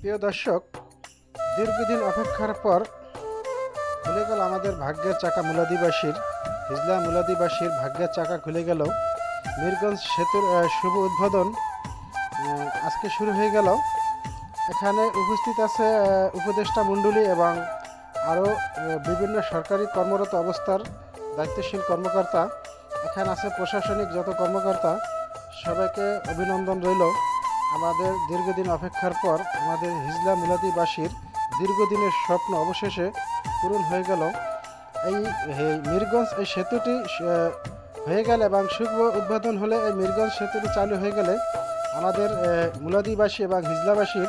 প্রিয় দর্শক, দীর্ঘদিন অপেক্ষার পর খুলে গেল আমাদের ভাগ্যের চাকা মুলাদিবাসীর, হিজলা মুলাদিবাসীর ভাগ্যের চাকা খুলে গেল। মীরগঞ্জ সেতুর শুভ উদ্বোধন আজকে শুরু হয়ে গেল। এখানে উপস্থিত আছে উপদেষ্টা মণ্ডলী এবং আরও বিভিন্ন সরকারি কর্মরত অবস্থার দায়িত্বশীল কর্মকর্তা। এখানে আছে প্রশাসনিক যত কর্মকর্তা, সবাইকে অভিনন্দন রইল। আমাদের দীর্ঘদিন অপেক্ষার পর আমাদের হিজলা মুলাদিবাসীর দীর্ঘদিনের স্বপ্ন অবশেষে পূরণ হয়ে গেল। এই মিরগঞ্জ এই সেতুটি হয়ে গেলে এবং শুভ উদ্বোধন হলে এই মিরগঞ্জ সেতুটি চালু হয়ে গেলে আমাদের মুলাদিবাসী এবং হিজলাবাসীর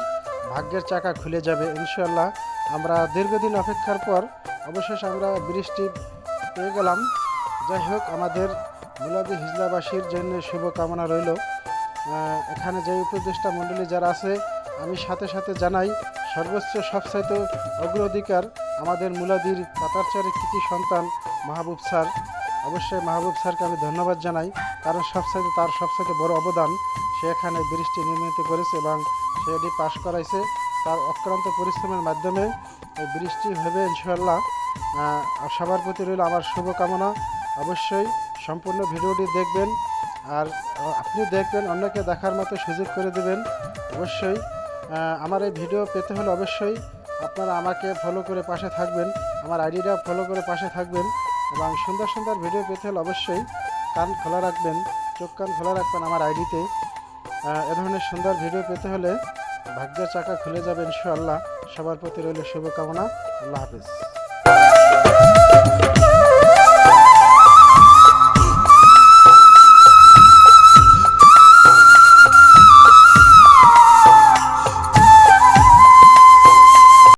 ভাগ্যের চাকা খুলে যাবে ইনশাল্লাহ আমরা দীর্ঘদিন অপেক্ষার পর অবশেষে আমরা বৃষ্টি পেয়ে গেলাম। যাই হোক, আমাদের মুলাদি হিজলাবাসীর জন্য শুভকামনা রইল। এখানে যে উপদেষ্টা মণ্ডলী যারা আছে, আমি সাথে সাথে জানাই, সর্বোচ্চ সবচাইতে অগ্রাধিকার আমাদের মুলাদির পাতারচারের কৃতি সন্তান মাহবুব স্যার। অবশ্যই মাহবুব স্যারকে আমি ধন্যবাদ জানাই, কারণ সবচাইতে তার সবচাইতে বড় অবদান, সে এখানে বৃষ্টি নির্মিত করেছে এবং সে এটি পাশ করাইছে। তার অক্রান্ত পরিশ্রমের মাধ্যমে এই বৃষ্টি হবে ইনশাল্লাহ সবার প্রতি রইল আমার শুভকামনা। অবশ্যই সম্পূর্ণ ভিডিওটি দেখবেন। আর আপনি দেখবেন, অন্যকে দেখার মতো সুযোগ করে দেবেন। অবশ্যই আমার এই ভিডিও পেতে হলে অবশ্যই আপনারা আমাকে ফলো করে পাশে থাকবেন, আমার আইডিটা ফলো করে পাশে থাকবেন এবং সুন্দর সুন্দর ভিডিও পেতে হলে অবশ্যই কান খোলা রাখবেন, চোখ কান খোলা রাখবেন আমার আইডিতে। এ ধরনের সুন্দর ভিডিও পেতে হলে ভাগ্যের চাকা খুলে যাবে ইনশাআল্লাহ। সবার প্রতি রইল শুভকামনা। আল্লাহ হাফিজ।